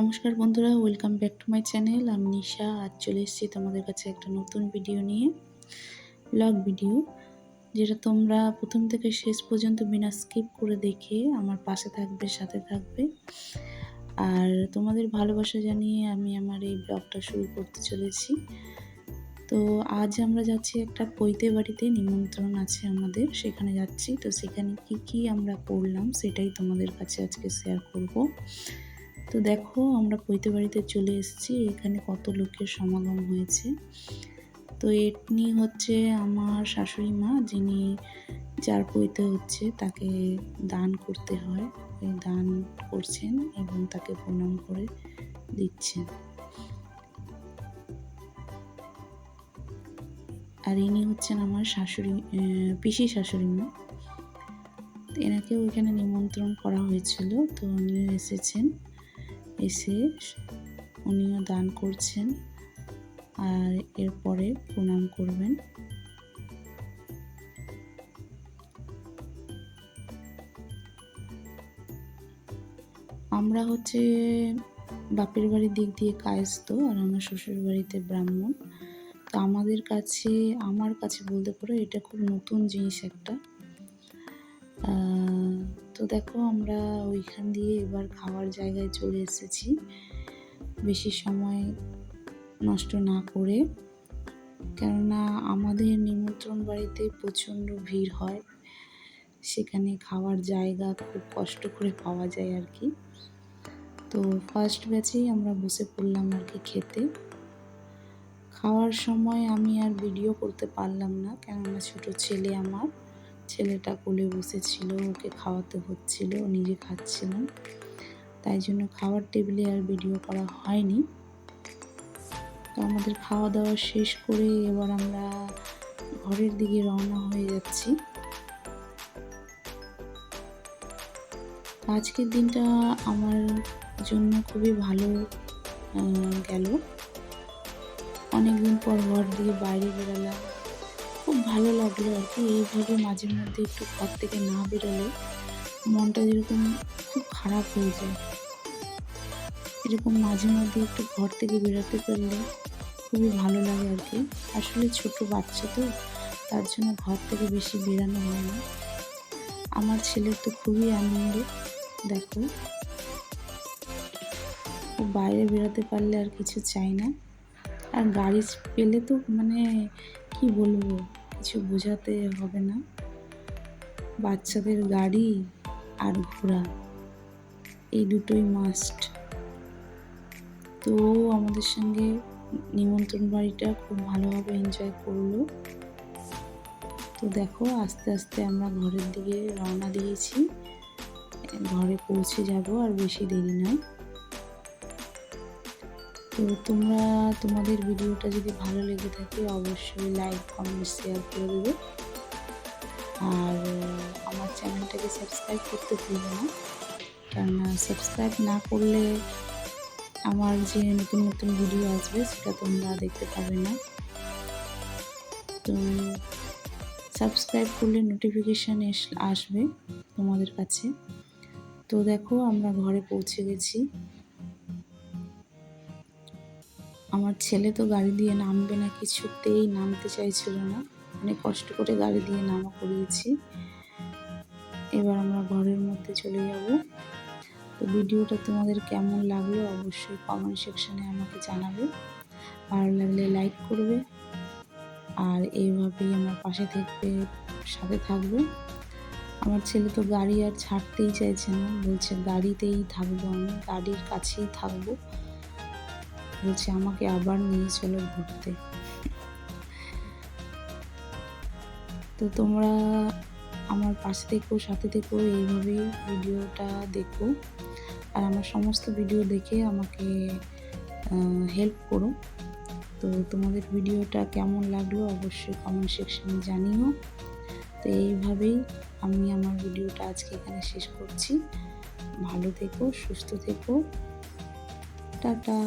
নমস্কার বন্ধুরা welcome back to my channel আমি নিশা, আজ চলে এসেছি তোমাদের কাছে একটা নতুন ভিডিও নিয়ে ব্লগ ভিডিও যেটা তোমরা প্রথম থেকে শেষ পর্যন্ত বিনা স্কিপ করে দেখে আমার পাশে থাকবে, সাথে থাকবে। আর তোমাদের ভালোবাসা জানিয়ে আমি আমার এই ব্লগটা শুরু করতে চলেছি। তো আজ আমরা যাচ্ছি একটা পৈতে বাড়িতে, নিমন্ত্রণ আছে আমাদের, সেখানে যাচ্ছি। তো সেখানে কি কি আমরা করলাম সেটাই তোমাদের কাছে আজকে শেয়ার করব। তো দেখো, আমরা পৈতে বাড়িতে চলে এসেছি। এখানে কত লোকের সমাগম হয়েছে। তো এটনি হচ্ছে আমার শাশুড়ি মা, যিনি যার পৈতে হচ্ছে, তাকে দান করতে হয়। দান করছেন এবং তাকে প্রণাম করে দিচ্ছেন। আর ইনি হচ্ছেন আমার শাশুড়ি পিসি শাশুড়ি মা। এনাকেও এখানে নিমন্ত্রণ করা হয়েছিল, তো উনিও এসেছেন। এসে উনিও দান করছেন আর এরপরে প্রণাম করবেন। আমরা হচ্ছে বাপের বাড়ির দিক দিয়ে কায়স্ত আর আমার শ্বশুর বাড়িতে ব্রাহ্মণ। তো আমাদের কাছে, আমার কাছে বলতে পারো এটা খুব নতুন জিনিস একটা। তো দেখো, আমরা ওইখান দিয়ে এবার খাওয়ার জায়গায় চলে এসেছি। বেশি সময় নষ্ট না করে। কেননা আমাদের নিমন্ত্রণ বাড়িতে প্রচণ্ড ভিড় হয়। সেখানে খাওয়ার জায়গা খুব কষ্ট করে পাওয়া যায় আর কি। তো ফার্স্ট ব্যাচেই আমরা বসে পড়লাম আর কি খেতে। খাওয়ার সময় আমি আর ভিডিও করতে পারলাম না, কেননা ছোট ছেলে আমার। ছেলেটা কোলে বসেছিল, ওকে খাওয়াতে হচ্ছিল, নিজে খাচ্ছিলাম। তাই জন্য খাওয়ার টেবিলে আর ভিডিও করা হয়নি। তো আমাদের খাওয়া দাওয়া শেষ করে এবার আমরা ঘরের দিকে রওনা হয়ে যাচ্ছি। আজকের দিনটা আমার জন্য খুবই ভালো গেল। অনেকদিন পর ঘর দিয়ে বাইরে বেরোলাম। ভালো লাগল আর কি। এইভাবে মাঝে মধ্যে একটু ঘর থেকে না বেরোলে মনটা যেরকম খুব খারাপ হয়ে যায়। এরকম মাঝে মধ্যে একটু ঘর থেকে বেরোতে পারলে খুবই ভালো লাগে আর কি। আসলে ছোট বাচ্চা তো, তার জন্য ঘর থেকে বেশি বেরানো হয় না। আমার ছেলের তো খুবই আনন্দ, দেখো। ও বাইরে বেরোতে পারলে আর কিছু চাই না। আর গাড়ি পেলে তো মানে কি বলব? কিছু বোঝাতে হবে না। বাচ্চাদের গাড়ি আর ঘোড়া, এই দুটোই মাস্ট তো আমাদের সঙ্গে নিমন্ত্রণ বাড়িটা খুব ভালোভাবে এনজয় করল। তো দেখো, আস্তে আস্তে আমরা ঘরের দিকে রওনা দিয়েছি। ঘরে পৌঁছে যাব আর বেশি দেরি নয়। তো তোমরা, তোমাদের ভিডিওটা যদি ভালো লেগে থাকে, অবশ্যই লাইক কমেন্ট শেয়ার করে দেবে। আর, আমার চ্যানেলটাকে সাবস্ক্রাইব করতে ভুলবে না। কেননা সাবস্ক্রাইব না করলে আমার যে নতুন নতুন ভিডিও আসবে, সেটা তোমরা দেখতে পাবে না। তো সাবস্ক্রাইব করলে নোটিফিকেশান আসবে তোমাদের কাছে। তো দেখো, আমরা ঘরে পৌঁছে গেছি। আমার ছেলে তো গাড়ি দিয়ে নামবে না, কিছুতেই নামতে চাইছিল না। অনেক কষ্ট করে গাড়ি দিয়ে নামা করিয়েছি। এবার আমরা ঘরের মধ্যে চলে যাব। তো ভিডিওটা তোমাদের কেমন লাগল অবশ্যই কমেন্ট সেকশনে আমাকে জানাবে। ভালো লাগলে লাইক করবে। আর এইভাবেই আমার পাশে থাকবে সাথে থাকবে। আমার ছেলে তো গাড়ি আর ছাড়তেই চাইছে না। বলছে গাড়িতেই থাকব আমি, গাড়ির কাছেই থাকব। বলছে, আমাকে আবার নিয়ে চলো ঘুরতে। তো তোমরা আমার পাশে থেকো, সাথে থেকো, এইভাবেই ভিডিওটা দেখো। আর আমার সমস্ত ভিডিও দেখে আমাকে হেল্প করো। তো তোমাদের ভিডিওটা কেমন লাগল অবশ্যই কমেন্ট সেকশনে জানিও। তো এইভাবেই আমি আমার ভিডিওটা আজকে এখানে শেষ করছি। ভালো থেকো, সুস্থ থেকো। টাটা।